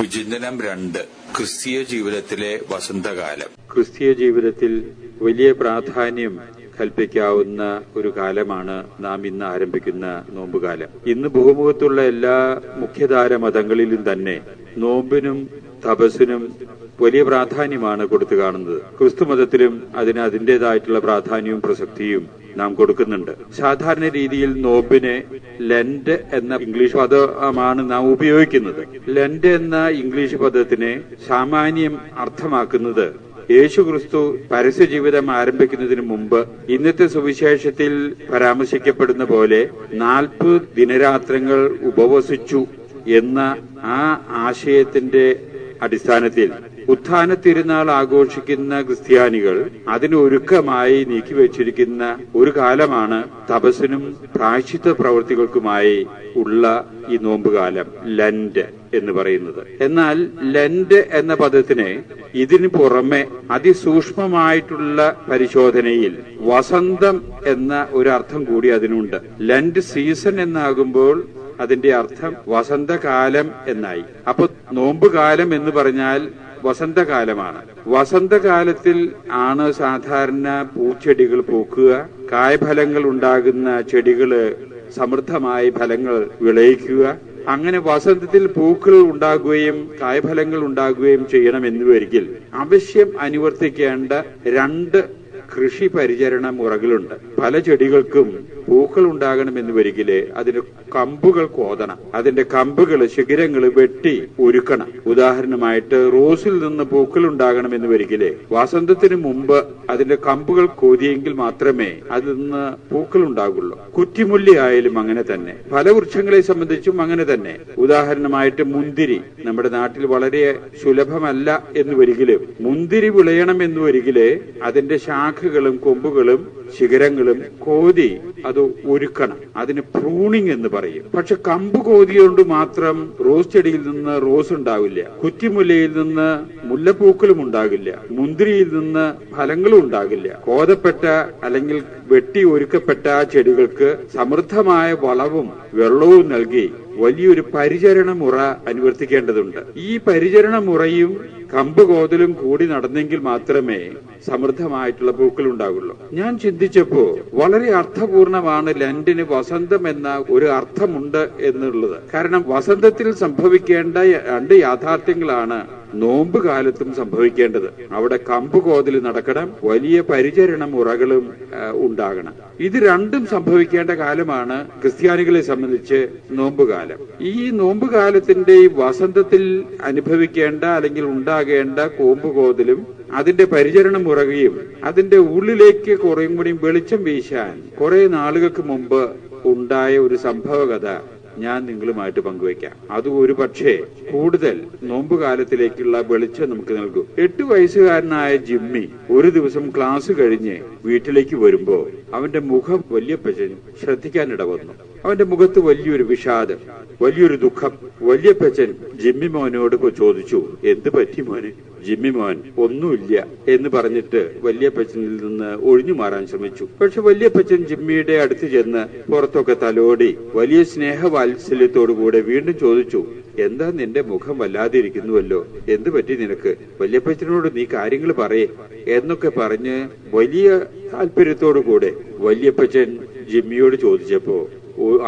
വിചിന്തനം രണ്ട്. ക്രിസ്തീയ ജീവിതത്തിലെ വസന്തകാലം. ക്രിസ്തീയ ജീവിതത്തിൽ വലിയ പ്രാധാന്യം കൽപ്പിക്കാവുന്ന ഒരു കാലമാണ് നാം ഇന്ന് ആരംഭിക്കുന്ന നോമ്പുകാലം. ഇന്ന് ഭൂമുഖത്തുള്ള എല്ലാ മുഖ്യധാര മതങ്ങളിലും തന്നെ നോമ്പിനും തപസ്സിനും വലിയ പ്രാധാന്യമാണ് കൊടുത്തു കാണുന്നത്. ക്രിസ്തു മതത്തിലും അതിന് അതിന്റെതായിട്ടുള്ള പ്രാധാന്യവും പ്രസക്തിയും നാം കൊടുക്കുന്നുണ്ട്. സാധാരണ രീതിയിൽ നോബിനെ ലെൻഡ് എന്ന ഇംഗ്ലീഷ് പദമാണ് നാം ഉപയോഗിക്കുന്നത്. ലെൻഡ് എന്ന ഇംഗ്ലീഷ് പദത്തിനെ സാമാന്യം അർത്ഥമാക്കുന്നത് യേശു ക്രിസ്തു പരസ്യ ജീവിതം ആരംഭിക്കുന്നതിന് മുമ്പ് ഇന്നത്തെ സുവിശേഷത്തിൽ പരാമർശിക്കപ്പെടുന്ന പോലെ നാൽപ്പത് ദിനരാത്രങ്ങൾ ഉപവസിച്ചു എന്ന ആ ആശയത്തിന്റെ അടിസ്ഥാനത്തിൽ ഉത്ഥാന തിരുനാൾ ആഘോഷിക്കുന്ന ക്രിസ്ത്യാനികൾ അതിന് ഒരുക്കമായി നീക്കിവെച്ചിരിക്കുന്ന ഒരു കാലമാണ് തപസ്സിനും പ്രായശ്ചിത്ത പ്രവൃത്തികൾക്കുമായി ഉള്ള ഈ നോമ്പുകാലം ലൻഡ് എന്ന് പറയുന്നത്. എന്നാൽ ലൻഡ് എന്ന പദത്തിന് ഇതിനു പുറമെ അതിസൂക്ഷ്മമായിട്ടുള്ള പരിശോധനയിൽ വസന്തം എന്ന ഒരു അർത്ഥം കൂടി അതിനുണ്ട്. ലൻഡ് സീസൺ എന്നാകുമ്പോൾ അതിന്റെ അർത്ഥം വസന്തകാലം എന്നായി. അപ്പൊ നോമ്പുകാലം എന്ന് പറഞ്ഞാൽ വസന്തകാലമാണ്. വസന്തകാലത്തിൽ ആണ് സാധാരണ പൂച്ചെടികൾ പൂക്കുക. കായ്ഫലങ്ങൾ ഉണ്ടാകുന്ന ചെടികൾ സമൃദ്ധമായി ഫലങ്ങൾ വിളയിക്കുക. അങ്ങനെ വസന്തത്തിൽ പൂക്കൾ ഉണ്ടാകുകയും കായ്ഫലങ്ങൾ ഉണ്ടാകുകയും ചെയ്യണമെന്നുവരികിൽ അവശ്യം അനുവർത്തിക്കേണ്ട രണ്ട് കൃഷി പരിചരണ മുറകളുണ്ട് പല ചെടികൾക്കും പൂക്കൾ ഉണ്ടാകണമെന്ന് വരികിൽ അതിന്റെ കമ്പുകൾ കോതണം. അതിന്റെ കമ്പുകൾ ശിഖിരങ്ങൾ വെട്ടി ഒരുക്കണം ഉദാഹരണമായിട്ട് റോസിൽ നിന്ന് പൂക്കൾ ഉണ്ടാകണമെന്ന് വരികിൽ വസന്തത്തിന് മുമ്പ് അതിന്റെ കമ്പുകൾ കോതിയെങ്കിൽ മാത്രമേ അതിൽ നിന്ന് പൂക്കൾ ഉണ്ടാകുള്ളൂ. കുറ്റിമുല്ലി ആയാലും അങ്ങനെ തന്നെ. പല വൃക്ഷങ്ങളെ സംബന്ധിച്ചും അങ്ങനെ തന്നെ. ഉദാഹരണമായിട്ട് മുന്തിരി നമ്മുടെ നാട്ടിൽ വളരെ സുലഭമല്ല എന്ന് വരികിൽ മുന്തിരി വിളയണം എന്ന് വരികിൽ അതിന്റെ ശാഖകളും കൊമ്പുകളും ശിഖരങ്ങളും കോതി അത് ഒരുക്കണം. അതിന് പ്രൂണിങ് എന്ന് പറയും. പക്ഷെ കമ്പ് കോതിയോണ്ട് മാത്രം റോസ് ചെടിയിൽ നിന്ന് റോസ് ഉണ്ടാവില്ല. കുറ്റിമുല്ലയിൽ നിന്ന് മുല്ലപ്പൂക്കളും ഉണ്ടാകില്ല. മുന്തിരിയിൽ നിന്ന് ഫലങ്ങളും ഉണ്ടാകില്ല. കോതപ്പെട്ട അല്ലെങ്കിൽ വെട്ടി ഒരുക്കപ്പെട്ട ചെടികൾക്ക് സമൃദ്ധമായ വളവും വെള്ളവും നൽകി വലിയൊരു പരിചരണ മുറ അനുവർത്തിക്കേണ്ടതുണ്ട്. ഈ പരിചരണ മുറയും കമ്പ് കോതലും കൂടി നടന്നെങ്കിൽ മാത്രമേ സമൃദ്ധമായിട്ടുള്ള പൂക്കൾ ഉണ്ടാകുള്ളൂ ഞാൻ ചിന്തിച്ചപ്പോ വളരെ അർത്ഥപൂർണമാണ് ലൻഡിന് വസന്തം എന്ന ഒരു അർത്ഥമുണ്ട് എന്നുള്ളത്. കാരണം വസന്തത്തിൽ സംഭവിക്കേണ്ട രണ്ട് യാഥാർത്ഥ്യങ്ങളാണ്. നോമ്പ് കാലത്തും സംഭവിക്കേണ്ടത്. അവിടെ കമ്പ് കോതിൽ നടക്കണം. വലിയ പരിചരണം ഉറകളും ഉണ്ടാകണം. ഇത് രണ്ടും സംഭവിക്കേണ്ട കാലമാണ് ക്രിസ്ത്യാനികളെ സംബന്ധിച്ച് നോമ്പുകാലം. ഈ നോമ്പുകാലത്തിന്റെ ഈ വസന്തത്തിൽ അനുഭവിക്കേണ്ട അല്ലെങ്കിൽ ഉണ്ടാകേണ്ട കോമ്പ് കോതിലും അതിന്റെ പരിചരണം മുറകയും അതിന്റെ ഉള്ളിലേക്ക് കുറേയും കൂടി വെളിച്ചം വീശാൻ കുറെ നാളുകൾക്ക് മുമ്പ് ഉണ്ടായ ഒരു സംഭവകഥ ഞാൻ നിങ്ങളുമായിട്ട് പങ്കുവയ്ക്കാം. അത് ഒരു പക്ഷേ കൂടുതൽ നോമ്പുകാലത്തിലേക്കുള്ള വെളിച്ചം നമുക്ക് നൽകും. എട്ട് വയസ്സുകാരനായ ജിമ്മി ഒരു ദിവസം ക്ലാസ് കഴിഞ്ഞ് വീട്ടിലേക്ക് വരുമ്പോ അവന്റെ മുഖം വലിയ വല്യപ്പച്ചൻ ശ്രദ്ധിക്കാനിട വന്നു അവന്റെ മുഖത്ത് വലിയൊരു വിഷാദം വലിയൊരു ദുഃഖം. വലിയ പച്ചൻ ജിമ്മി മോനോട് ചോദിച്ചു എന്ത് പറ്റി മോനെ? ജിമ്മി മോൻ ഒന്നുമില്ല എന്ന് പറഞ്ഞിട്ട് വല്യപ്പച്ചനിൽ നിന്ന് ഒഴിഞ്ഞു മാറാൻ ശ്രമിച്ചു. പക്ഷെ വല്യപ്പച്ചൻ ജിമ്മിയുടെ അടുത്ത് ചെന്ന് പുറത്തൊക്കെ തലോടി വലിയ സ്നേഹവാത്സല്യത്തോടുകൂടെ വീണ്ടും ചോദിച്ചു എന്താ നിന്റെ മുഖം വല്ലാതെ ഇരിക്കുന്നുവല്ലോ എന്ത് പറ്റി നിനക്ക്? വല്യപ്പച്ചനോട് നീ കാര്യങ്ങൾ പറയേ എന്നൊക്കെ പറഞ്ഞ് വലിയ താല്പര്യത്തോടു കൂടെ വല്യപ്പച്ചൻ ജിമ്മിയോട് ചോദിച്ചപ്പോ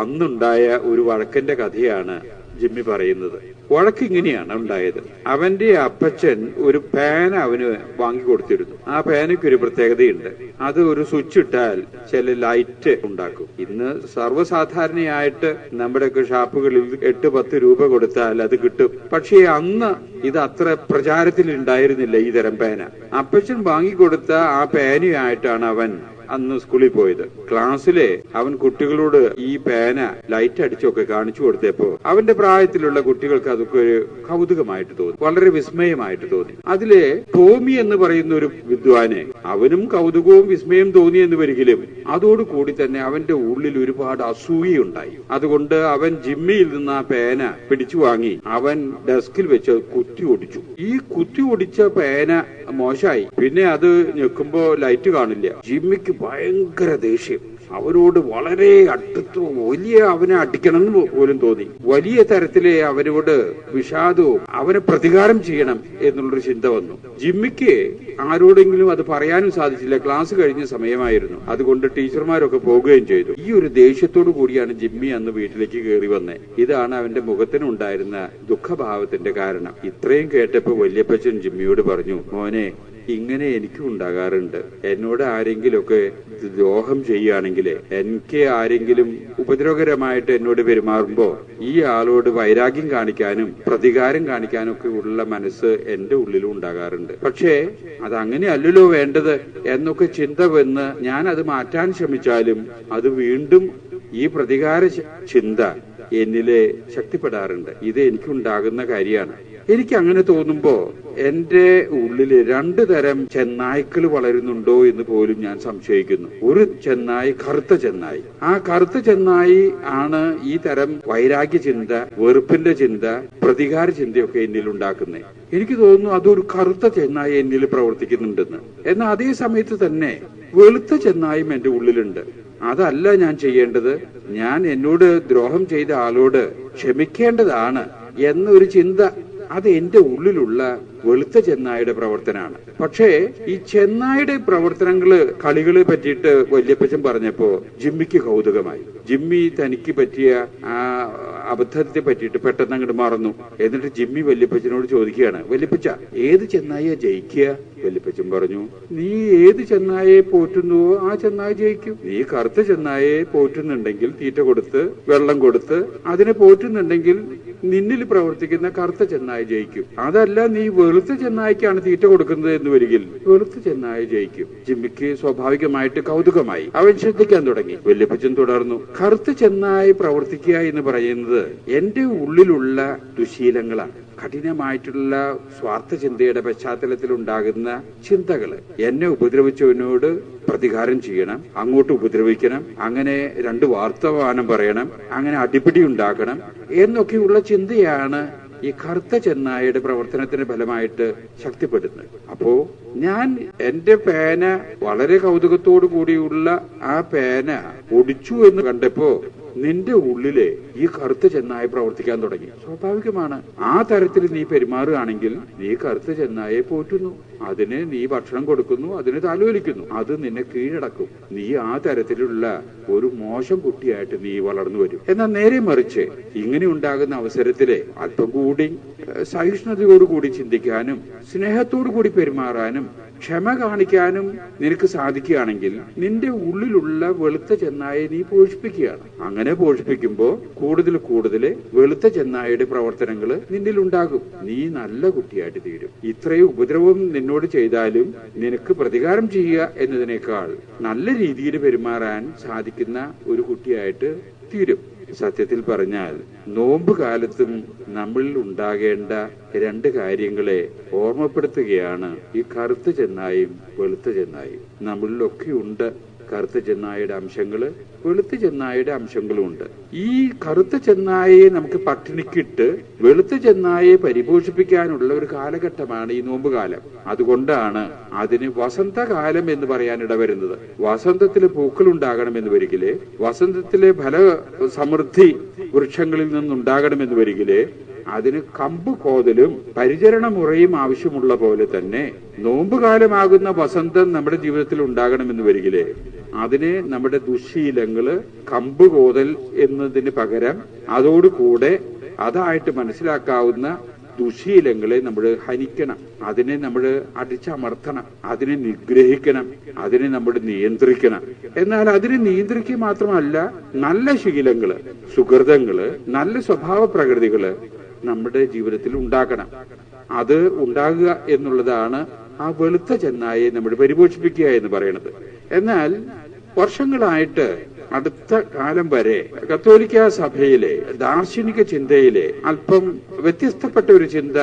അന്നുണ്ടായ ഒരു വഴക്കന്റെ കഥയാണ് ജിമ്മി പറയുന്നത്. വഴക്ക് ഇങ്ങനെയാണ് ഉണ്ടായത്. അവന്റെ അപ്പച്ചൻ ഒരു പേന അവന് വാങ്ങിക്കൊടുത്തിരുന്നു ആ പേനയ്ക്ക് ഒരു പ്രത്യേകതയുണ്ട്. അത് ഒരു സ്വിച്ച് ഇട്ടാൽ ചില ലൈറ്റ് ഉണ്ടാക്കും. ഇന്ന് സർവസാധാരണയായിട്ട് നമ്മുടെയൊക്കെ ഷാപ്പുകളിൽ എട്ട് പത്ത് രൂപ കൊടുത്താൽ അത് കിട്ടും. പക്ഷേ അന്ന് ഇത് അത്ര പ്രചാരത്തിൽ ഉണ്ടായിരുന്നില്ല ഈ തരം പേന അപ്പച്ചൻ വാങ്ങിക്കൊടുത്ത ആ പേനയായിട്ടാണ് അവൻ അന്ന് സ്കൂളിൽ പോയത്. ക്ലാസ്സിലെ അവൻ കുട്ടികളോട് ഈ പേന ലൈറ്റ് അടിച്ചൊക്കെ കാണിച്ചു കൊടുത്തപ്പോ അവന്റെ പ്രായത്തിലുള്ള കുട്ടികൾക്ക് അതൊക്കെ ഒരു കൗതുകമായിട്ട് തോന്നി. വളരെ വിസ്മയമായിട്ട് തോന്നി. അതിലെ ടോമി എന്ന് പറയുന്ന ഒരു വിദ്വാന് അവനും കൗതുകവും വിസ്മയം തോന്നി എന്ന് വരികിലും അതോടുകൂടി തന്നെ അവന്റെ ഉള്ളിൽ ഒരുപാട് അസൂയുണ്ടായി അതുകൊണ്ട് അവൻ ജിമ്മിയിൽ നിന്ന് ആ പേന പിടിച്ചു വാങ്ങി അവൻ ഡെസ്കിൽ വെച്ച് കുത്തി ഒടിച്ചു ഈ കുത്തി ഒടിച്ച പേന മോശമായി. പിന്നെ അത് ഞെക്കുമ്പോ ലൈറ്റ് കാണില്ല. ജിമ്മിക്ക് ഭയങ്കര ദേഷ്യം. അവരോട് വളരെ അടുത്ത് വലിയ അവനെ അടിക്കണം എന്ന് പോലും തോന്നി. വലിയ തരത്തിലെ അവരോട് വിഷാദവും അവനെ പ്രതികാരം ചെയ്യണം എന്നുള്ളൊരു ചിന്ത വന്നു. ജിമ്മിക്ക് ആരോടെങ്കിലും അത് പറയാനും സാധിച്ചില്ല. ക്ലാസ് കഴിഞ്ഞ സമയമായിരുന്നു. അതുകൊണ്ട് ടീച്ചർമാരൊക്കെ പോകുകയും ചെയ്തു. ഈ ഒരു ദേഷ്യത്തോടു കൂടിയാണ് ജിമ്മി അന്ന് വീട്ടിലേക്ക് കയറി വന്നത് ഇതാണ് അവന്റെ മുഖത്തിനുണ്ടായിരുന്ന ദുഃഖഭാവത്തിന്റെ കാരണം. ഇത്രയും കേട്ടപ്പോ വല്യപ്പച്ചൻ ജിമ്മിയോട് പറഞ്ഞു മോനെ ഇങ്ങനെ എനിക്കും ഉണ്ടാകാറുണ്ട്. എന്നോട് ആരെങ്കിലുമൊക്കെ ദ്രോഹം ചെയ്യുകയാണെങ്കിൽ എനിക്ക് ആരെങ്കിലും ഉപദ്രവകരമായിട്ട് എന്നോട് പെരുമാറുമ്പോ ഈ ആളോട് വൈരാഗ്യം കാണിക്കാനും പ്രതികാരം കാണിക്കാനും ഒക്കെ ഉള്ള മനസ്സ് എന്റെ ഉള്ളിലും ഉണ്ടാകാറുണ്ട്. പക്ഷേ അത് അങ്ങനെയല്ലല്ലോ വേണ്ടത് എന്നൊക്കെ ചിന്ത വന്ന് ഞാൻ അത് മാറ്റാൻ ശ്രമിച്ചാലും അത് വീണ്ടും ഈ പ്രതികാര ചിന്ത എന്നിലെ ശക്തിപ്പെടാറുണ്ട്. ഇത് എനിക്കുണ്ടാകുന്ന കാര്യമാണ്. എനിക്ക് അങ്ങനെ തോന്നുമ്പോ എന്റെ ഉള്ളിൽ രണ്ടു തരം ചെന്നായ്ക്കൾ വളരുന്നുണ്ടോ എന്ന് പോലും ഞാൻ സംശയിക്കുന്നു. ഒരു ചെന്നായി കറുത്ത ചെന്നായി. ആ കറുത്ത ചെന്നായി ആണ് ഈ തരം വൈരാഗ്യ ചിന്ത വെറുപ്പിന്റെ ചിന്ത പ്രതികാര ചിന്തയൊക്കെ എന്നിൽ ഉണ്ടാക്കുന്നത് എനിക്ക് തോന്നുന്നു അതൊരു കറുത്ത ചെന്നായി എന്നിൽ പ്രവർത്തിക്കുന്നുണ്ടെന്ന്. എന്നാൽ അതേ സമയത്ത് തന്നെ വെളുത്ത ചെന്നായും എന്റെ ഉള്ളിലുണ്ട്. അതല്ല ഞാൻ ചെയ്യേണ്ടത്. ഞാൻ എന്നോട് ദ്രോഹം ചെയ്ത ആളോട് ക്ഷമിക്കേണ്ടതാണ് എന്നൊരു ചിന്ത അത് എന്റെ ഉള്ളിലുള്ള വെളുത്ത ചെന്നായുടെ പ്രവർത്തനമാണ്. പക്ഷേ ഈ ചെന്നായുടെ പ്രവർത്തനങ്ങൾ കളികളെ പറ്റിയിട്ട് വല്യപ്പച്ചൻ പറഞ്ഞപ്പോ ജിമ്മിക്ക് കൗതുകമായി. ജിമ്മി തനിക്ക് പറ്റിയ ആ അബദ്ധത്തെ പറ്റിയിട്ട് പെട്ടെന്ന് അങ്ങോട്ട് മറന്നു. എന്നിട്ട് ജിമ്മി വല്യപ്പച്ചനോട് ചോദിക്കുകയാണ് വല്യപ്പച്ച ഏത് ചെന്നായ ജയിക്കുക? വല്യപ്പച്ചൻ പറഞ്ഞു നീ ഏത് ചെന്നായെ പോറ്റുന്നുവോ ആ ചെന്നായ ജയിക്കും. നീ കറുത്ത ചെന്നായെ പോറ്റുന്നുണ്ടെങ്കിൽ തീറ്റ കൊടുത്ത് വെള്ളം കൊടുത്ത് അതിനെ പോറ്റുന്നുണ്ടെങ്കിൽ നിന്നിൽ പ്രവർത്തിക്കുന്ന കറുത്ത ചെന്നായി ജയിക്കും. അതല്ല നീ വെളുത്ത ചെന്നായിക്കാണ് തീറ്റ കൊടുക്കുന്നത് എന്ന് വരികിൽ. വെളുത്ത ചെന്നായി ജയിക്കും. ജിമ്മിക്ക് സ്വാഭാവികമായിട്ട് കൗതുകമായി. അവൻ ശ്രദ്ധിക്കാൻ തുടങ്ങി. വല്യപ്പച്ചൻ തുടർന്നു. കറുത്ത ചെന്നായി പ്രവർത്തിക്കുക എന്ന് പറയുന്നത് എന്റെ ഉള്ളിലുള്ള ദുശീലങ്ങളാണ്. കഠിനമായിട്ടുള്ള സ്വാർത്ഥ ചിന്തയുടെ പശ്ചാത്തലത്തിൽ ഉണ്ടാകുന്ന ചിന്തകൾ എന്നെ ഉപദ്രവിച്ചവനോട് പ്രതികാരം ചെയ്യണം അങ്ങോട്ട് ഉപദ്രവിക്കണം അങ്ങനെ രണ്ട് വാർത്തമാനം പറയണം അങ്ങനെ അടിപിടി ഉണ്ടാക്കണം എന്നൊക്കെയുള്ള ചിന്തയാണ് ഈ കറുത്ത ചെന്നായയുടെ പ്രവർത്തനത്തിന്റെ ഫലമായിട്ട് ശക്തിപ്പെടുന്നത്. അപ്പോ ഞാൻ എന്റെ പേന വളരെ കൗതുകത്തോടു കൂടിയുള്ള ആ പേന ഒടിച്ചു എന്ന് കണ്ടപ്പോ നിന്റെ ഉള്ളിലെ ഈ കറുത്ത ചെന്നായി പ്രവർത്തിക്കാൻ തുടങ്ങി. സ്വാഭാവികമാണ്. ആ തരത്തിൽ നീ പെരുമാറുകയാണെങ്കിൽ നീ കറുത്ത ചെന്നായെ പോറ്റുന്നു. അതിന് നീ ഭക്ഷണം കൊടുക്കുന്നു അതിന് താലോലിക്കുന്നു. അത് നിന്നെ കീഴടക്കും. നീ ആ തരത്തിലുള്ള ഒരു മോശം കുട്ടിയായിട്ട് നീ വളർന്നു വരും. എന്നാൽ നേരെ മറിച്ച് ഇങ്ങനെ ഉണ്ടാകുന്ന അവസരത്തിലെ അല്പം കൂടി സഹിഷ്ണുതയോടുകൂടി ചിന്തിക്കാനും സ്നേഹത്തോടു കൂടി പെരുമാറാനും ക്ഷമ കാണിക്കാനും നിനക്ക് സാധിക്കുകയാണെങ്കിൽ നിന്റെ ഉള്ളിലുള്ള വെളുത്ത ചെന്നായെ നീ പോഷിപ്പിക്കുകയാണ്. അങ്ങനെ പോഷിപ്പിക്കുമ്പോൾ കൂടുതൽ കൂടുതൽ വെളുത്ത ചെന്നായയുടെ പ്രവർത്തനങ്ങൾ നിന്നിൽ ഉണ്ടാകും. നീ നല്ല കുട്ടിയായിട്ട് തീരും. ഇത്രയും ഉപദ്രവം നിന്നോട് ചെയ്താലും നിനക്ക് പ്രതികാരം ചെയ്യുക എന്നതിനേക്കാൾ നല്ല രീതിയിൽ പെരുമാറാൻ സാധിക്കുന്ന ഒരു കുട്ടിയായിട്ട് തീരും. സത്യത്തിൽ പറഞ്ഞാൽ നോമ്പ് കാലത്തും നമ്മളിൽ ഉണ്ടാകേണ്ട രണ്ട് കാര്യങ്ങളെ ഓർമ്മപ്പെടുത്തുകയാണ് ഈ കറുത്ത ചെന്നായും വെളുത്ത ചെന്നായും. നമ്മളിലൊക്കെ ഉണ്ട് കറുത്ത ചെന്നായുടെ അംശങ്ങൾ വെളുത്ത ചെന്നായയുടെ അംശങ്ങളും ഉണ്ട് ഈ കറുത്ത ചെന്നായയെ നമുക്ക് പട്ടിണിക്കിട്ട് വെളുത്ത ചെന്നായയെ പരിപോഷിപ്പിക്കാനുള്ള ഒരു കാലഘട്ടമാണ് ഈ നോമ്പുകാലം. അതുകൊണ്ടാണ് അതിന് വസന്തകാലം എന്ന് പറയാൻ ഇടവരുന്നത്. വസന്തത്തിലെ പൂക്കൾ ഉണ്ടാകണമെന്ന് വരികിൽ വസന്തത്തിലെ ഫല സമൃദ്ധി വൃക്ഷങ്ങളിൽ നിന്നുണ്ടാകണമെന്ന് വരികിൽ അതിന് കമ്പ് കോതലും പരിചരണ മുറയും ആവശ്യമുള്ള പോലെ തന്നെ നോമ്പുകാലമാകുന്ന വസന്തം നമ്മുടെ ജീവിതത്തിൽ ഉണ്ടാകണമെന്ന് വരികിൽ അതിന് നമ്മുടെ ദുശീലങ്ങൾ കമ്പ് കോതൽ എന്നതിന് പകരം അതോടുകൂടെ അതായിട്ട് മനസ്സിലാക്കാവുന്ന ദുശീലങ്ങളെ നമ്മൾ ഹനിക്കണം. അതിനെ നമ്മൾ അടിച്ചമർത്തണം. അതിനെ നിഗ്രഹിക്കണം. അതിനെ നമ്മൾ നിയന്ത്രിക്കണം. എന്നാൽ അതിനെ നിയന്ത്രിക്കുക മാത്രമല്ല നല്ല ശീലങ്ങൾ സുഹൃതങ്ങൾ നല്ല സ്വഭാവ പ്രകൃതികൾ നമ്മുടെ ജീവിതത്തിൽ ഉണ്ടാക്കണം. അത് ഉണ്ടാകുക എന്നുള്ളതാണ് ആ വെളുത്ത ചെന്നായെ നമ്മൾ പരിപോഷിപ്പിക്കുക എന്ന് പറയുന്നത്. എന്നാൽ വർഷങ്ങളായിട്ട് അടുത്ത കാലം വരെ കത്തോലിക്ക സഭയിലെ ദാർശനിക ചിന്തയിലെ അല്പം വ്യത്യസ്തപ്പെട്ട ഒരു ചിന്ത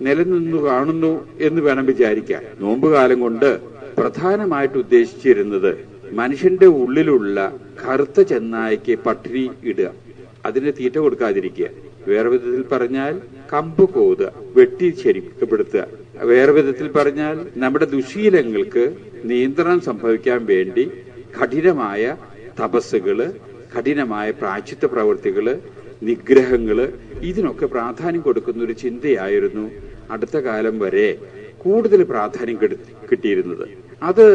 നിലനിന്നു കാണുന്നു എന്ന് വേണം വിചാരിക്കാൻ. നോമ്പുകാലം കൊണ്ട് പ്രധാനമായിട്ട് ഉദ്ദേശിച്ചിരുന്നത് മനുഷ്യന്റെ ഉള്ളിലുള്ള കറുത്ത ചെന്നായ്ക്ക് പട്ടിണി ഇടുക. അതിന് തീറ്റ കൊടുക്കാതിരിക്കുക. വേറെ വിധത്തിൽ പറഞ്ഞാൽ കമ്പ് കോതുക വെട്ടി ശരിക്കപ്പെടുത്തുക. വേറെ വിധത്തിൽ പറഞ്ഞാൽ നമ്മുടെ ദുശീലങ്ങൾക്ക് നിയന്ത്രണം സംഭവിക്കാൻ വേണ്ടി കഠിനമായ തപസ്സുകൾ കഠിനമായ പ്രായച്ചിത്ത പ്രവൃത്തികൾ നിഗ്രഹങ്ങൾ ഇതിനൊക്കെ പ്രാധാന്യം കൊടുക്കുന്ന ഒരു ചിന്തയായിരുന്നു അടുത്ത കാലം വരെ കൂടുതൽ പ്രാധാന്യം കിട്ടിയിരുന്നത്. അത്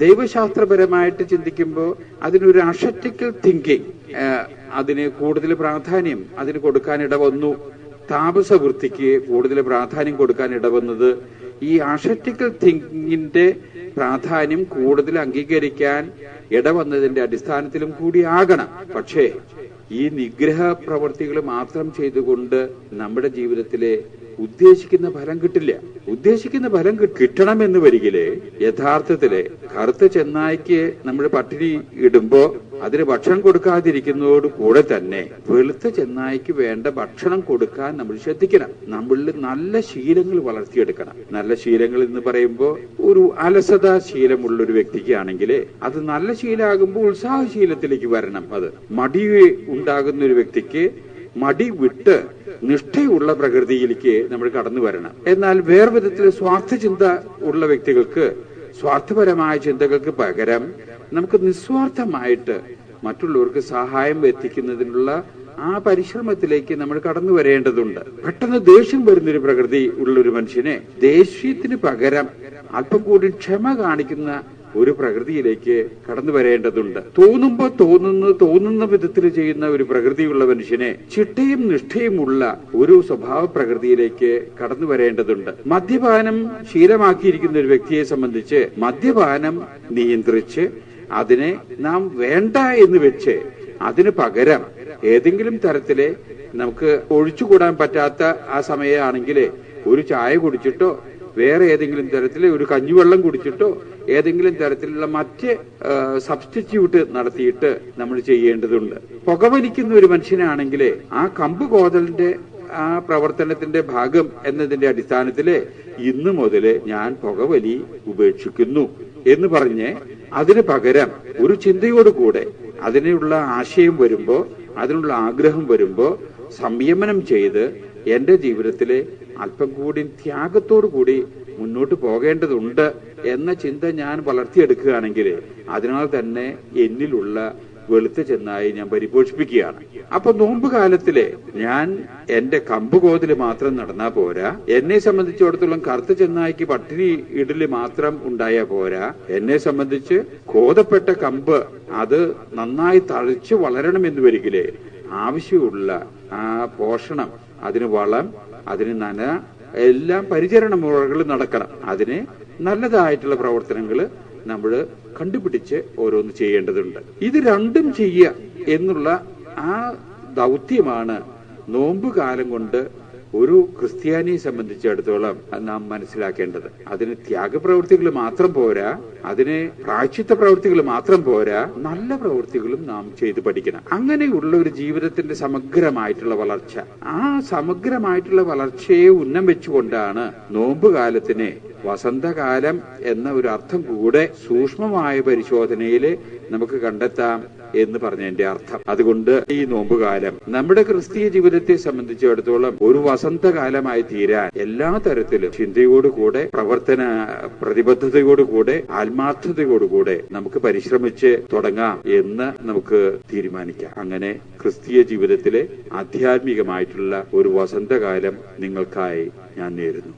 ദൈവശാസ്ത്രപരമായിട്ട് ചിന്തിക്കുമ്പോൾ അതിനൊരു അഷറ്റിക്കൽ തിങ്കിങ് അതിന് കൂടുതൽ പ്രാധാന്യം അതിന് കൊടുക്കാനിട ഇടവന്നു. താപസവൃത്തിക്ക് കൂടുതൽ പ്രാധാന്യം കൊടുക്കാൻ ഇടവന്നത് ഈ ആഷറ്റിക്കൽ തിങ്കിങ്ങിന്റെ പ്രാധാന്യം കൂടുതൽ അംഗീകരിക്കാൻ ഇടവന്നതിന്റെ അടിസ്ഥാനത്തിലും കൂടി കൂടിയാകണം. പക്ഷേ ഈ നിഗ്രഹ പ്രവർത്തികൾ മാത്രം ചെയ്തുകൊണ്ട് നമ്മുടെ ജീവിതത്തിലെ ഉദ്ദേശിക്കുന്ന ഫലം കിട്ടില്ല. ഉദ്ദേശിക്കുന്ന ഫലം കിട്ടണമെന്ന് വരികിൽ യഥാർത്ഥത്തിൽ കറുത്ത ചെന്നായ്ക്ക് നമ്മൾ പട്ടിണി ഇടുമ്പോ അതിന് ഭക്ഷണം കൊടുക്കാതിരിക്കുന്നതോട് കൂടെ തന്നെ വെളുത്ത ചെന്നായിക്ക് വേണ്ട ഭക്ഷണം കൊടുക്കാൻ നമ്മൾ ശ്രദ്ധിക്കണം. നമ്മളിൽ നല്ല ശീലങ്ങൾ വളർത്തിയെടുക്കണം. നല്ല ശീലങ്ങൾ എന്ന് പറയുമ്പോൾ ഒരു അലസത ശീലമുള്ള ഒരു വ്യക്തിക്കാണെങ്കിൽ അത് നല്ല ശീലമാകുമ്പോൾ ഉത്സാഹശീലത്തിലേക്ക് വരണം അത്. മടി ഉണ്ടാകുന്ന ഒരു വ്യക്തിക്ക് മടി വിട്ട് നിഷ്ഠയുള്ള പ്രകൃതിയിലേക്ക് നമ്മൾ കടന്നു വരണം. എന്നാൽ വേറെ വിധത്തിൽ സ്വാർത്ഥ ചിന്ത ഉള്ള വ്യക്തികൾക്ക് സ്വാർത്ഥപരമായ ചിന്തകൾക്ക് പകരം നമുക്ക് നിസ്വാർത്ഥമായിട്ട് മറ്റുള്ളവർക്ക് സഹായം എത്തിക്കുന്നതിനുള്ള ആ പരിശ്രമത്തിലേക്ക് നമ്മൾ കടന്നു വരേണ്ടതുണ്ട്. പെട്ടെന്ന് ദേഷ്യം വരുന്നൊരു പ്രകൃതി ഉള്ളൊരു മനുഷ്യനെ ദേഷ്യത്തിന് പകരം അല്പം കൂടി ക്ഷമ കാണിക്കുന്ന ഒരു പ്രകൃതിയിലേക്ക് കടന്നു വരേണ്ടതുണ്ട്. തോന്നുമ്പോ തോന്നുന്നു തോന്നുന്ന വിധത്തിൽ ചെയ്യുന്ന ഒരു പ്രകൃതിയുള്ള മനുഷ്യനെ ചിട്ടയും നിഷ്ഠയുമുള്ള ഒരു സ്വഭാവ പ്രകൃതിയിലേക്ക് കടന്നു വരേണ്ടതുണ്ട്. മദ്യപാനം ശീലമാക്കിയിരിക്കുന്ന ഒരു വ്യക്തിയെ സംബന്ധിച്ച് മദ്യപാനം നിയന്ത്രിച്ച് അതിനെ നാം വേണ്ട എന്ന് വെച്ച് അതിന് പകരം ഏതെങ്കിലും തരത്തിൽ നമുക്ക് ഒഴിച്ചുകൂടാൻ പറ്റാത്ത ആ സമയമാണെങ്കിൽ ഒരു ചായ കുടിച്ചിട്ടോ വേറെ ഏതെങ്കിലും തരത്തിൽ ഒരു കഞ്ഞിവെള്ളം കുടിച്ചിട്ടോ ഏതെങ്കിലും തരത്തിലുള്ള മറ്റ് സബ്സ്റ്റിറ്റ്യൂട്ട് നടത്തിയിട്ട് നമ്മൾ ചെയ്യേണ്ടതുണ്ട്. പുകവലിക്കുന്ന ഒരു മനുഷ്യനാണെങ്കിൽ ആ കമ്പ് കോതലിന്റെ ആ പ്രവർത്തനത്തിന്റെ ഭാഗം എന്നതിന്റെ അടിസ്ഥാനത്തിൽ ഇന്നു മുതൽ ഞാൻ പുകവലി ഉപേക്ഷിക്കുന്നു. എന്ന് പറഞ്ഞ് അതിന് പകരം ഒരു ചിന്തയോടുകൂടെ അതിനുള്ള ആശയം വരുമ്പോ അതിനുള്ള ആഗ്രഹം വരുമ്പോ സംയമനം ചെയ്ത് എന്റെ ജീവിതത്തിലെ അല്പം കൂടി ത്യാഗത്തോടു കൂടി മുന്നോട്ട് പോകേണ്ടതുണ്ട് എന്ന ചിന്ത ഞാൻ വളർത്തിയെടുക്കുകയാണെങ്കിൽ അതിനാൽ തന്നെ എന്നിലുള്ള വെളുത്ത ചെന്നായി ഞാൻ പരിപോഷിപ്പിക്കുകയാണ്. അപ്പൊ നോമ്പ് കാലത്തിലെ ഞാൻ എന്റെ കമ്പ് കോതിൽ മാത്രം നടന്നാ പോരാ. എന്നെ സംബന്ധിച്ചിടത്തോളം കറുത്ത ചെന്നായിക്ക് പട്ടിണി ഇടൽ മാത്രം ഉണ്ടായ പോരാ. എന്നെ സംബന്ധിച്ച് കോതപ്പെട്ട കമ്പ് അത് നന്നായി തഴച്ചു വളരണമെന്ന് വരികിലേ ആവശ്യമുള്ള ആ പോഷണം അതിന് വളം അതിന് നന എല്ലാം പരിചരണ മുറകൾ നടക്കണം. അതിന് നല്ലതായിട്ടുള്ള പ്രവർത്തനങ്ങൾ നമ്മൾ കണ്ടുപിടിച്ച് ഓരോന്ന് ചെയ്യേണ്ടതുണ്ട്. ഇത് രണ്ടും ചെയ്യുക എന്നുള്ള ആ ദൗത്യമാണ് നോമ്പ് കാലം കൊണ്ട് ഒരു ക്രിസ്ത്യാനിയെ സംബന്ധിച്ചിടത്തോളം നാം മനസ്സിലാക്കേണ്ടത്. അതിന് ത്യാഗപ്രവൃത്തികൾ മാത്രം പോരാ അതിന് പ്രായച്ചിത്ത പ്രവൃത്തികൾ മാത്രം പോരാ നല്ല പ്രവൃത്തികളും നാം ചെയ്തു പഠിക്കണം. അങ്ങനെയുള്ള ഒരു ജീവിതത്തിന്റെ സമഗ്രമായിട്ടുള്ള വളർച്ച. ആ സമഗ്രമായിട്ടുള്ള വളർച്ചയെ ഉന്നം വെച്ചുകൊണ്ടാണ് നോമ്പ് കാലത്തിന് വസന്തകാലം എന്ന ഒരു അർത്ഥം കൂടെ സൂക്ഷ്മമായ പരിശോധനയിൽ നമുക്ക് കണ്ടെത്താം എന്ന് പറഞ്ഞതിന്റെ അർത്ഥം. അതുകൊണ്ട് ഈ നോമ്പുകാലം നമ്മുടെ ക്രിസ്തീയ ജീവിതത്തെ സംബന്ധിച്ചിടത്തോളം ഒരു വസന്തകാലമായി തീരാൻ എല്ലാ തരത്തിലും ചിന്തയോടുകൂടെ പ്രവർത്തന പ്രതിബദ്ധതയോടുകൂടെ ആത്മാർത്ഥതയോടുകൂടെ നമുക്ക് പരിശ്രമിച്ച് തുടങ്ങാം എന്ന് നമുക്ക് തീരുമാനിക്കാം. അങ്ങനെ ക്രിസ്തീയ ജീവിതത്തിലെ ആധ്യാത്മികമായിട്ടുള്ള ഒരു വസന്തകാലം നിങ്ങൾക്കായി ഞാൻ നേരുന്നു.